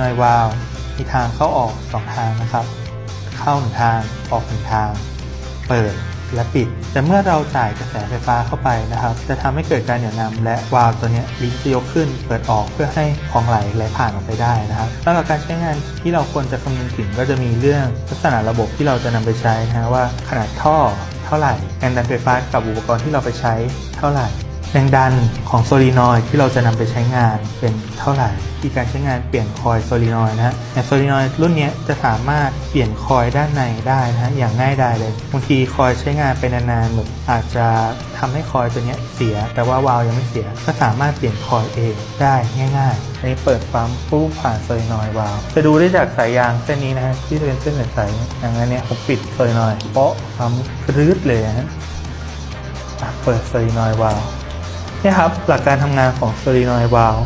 นอยวาล์วมีทางเข้าออกสองทางนะครับ เข้าหนึ่งทางออกหนึ่งทาง เปิดและปิด แต่เมื่อเราจ่ายกระแสไฟฟ้าเข้าไปนะครับ จะทำให้เกิดการเหนี่ยวนำและวาล์วตัวนี้ลิ้นจะยกขึ้น เปิดออกเพื่อให้ของไหลไหลผ่านออกไปได้นะครับสำหรับการใช้งานที่เราควรจะคำนึงถึงก็จะมีเรื่องลักษณะระบบที่เราจะนำไปใช้นะฮะว่าขนาดท่อเท่าไหร่แรงดันไฟฟ้ากับอุปกรณ์ที่เราไปใช้เท่าไหร่ แรงดันของโซลีนอยที่เราจะนำไปใช้งานเป็นเท่าไหร่ที่การใช้งานเปลี่ยนคอยล์โซลีนอยนะฮะอย่โซลีนอยรุ่นนี้จะสามารถเปลี่ยนคอยด้านในได้นะฮะอย่างง่ายดายเลยบางทีคอยใช้งานไปนานๆแบบอาจจะทำให้คอยตัวนี้เสีย แต่ว่าวาล์วยังไม่เสีย ก็สามารถเปลี่ยนคอยเองได้ง่ายๆอันนี้เปิดปั๊มปุ๊บผ่านโซลีนอยวาล์วจะดูได้จากสายยางเส้นนี้นะฮะที่เป็นเส้นใสๆอย่างอันเนี้ยผมปิดโซลีนอยด์เปาะปั๊มรืดเลยนะฮะอะเปิดโซลีนอยวาล์ว นี่ครับหลักการทำงานของโซลีนอยวาล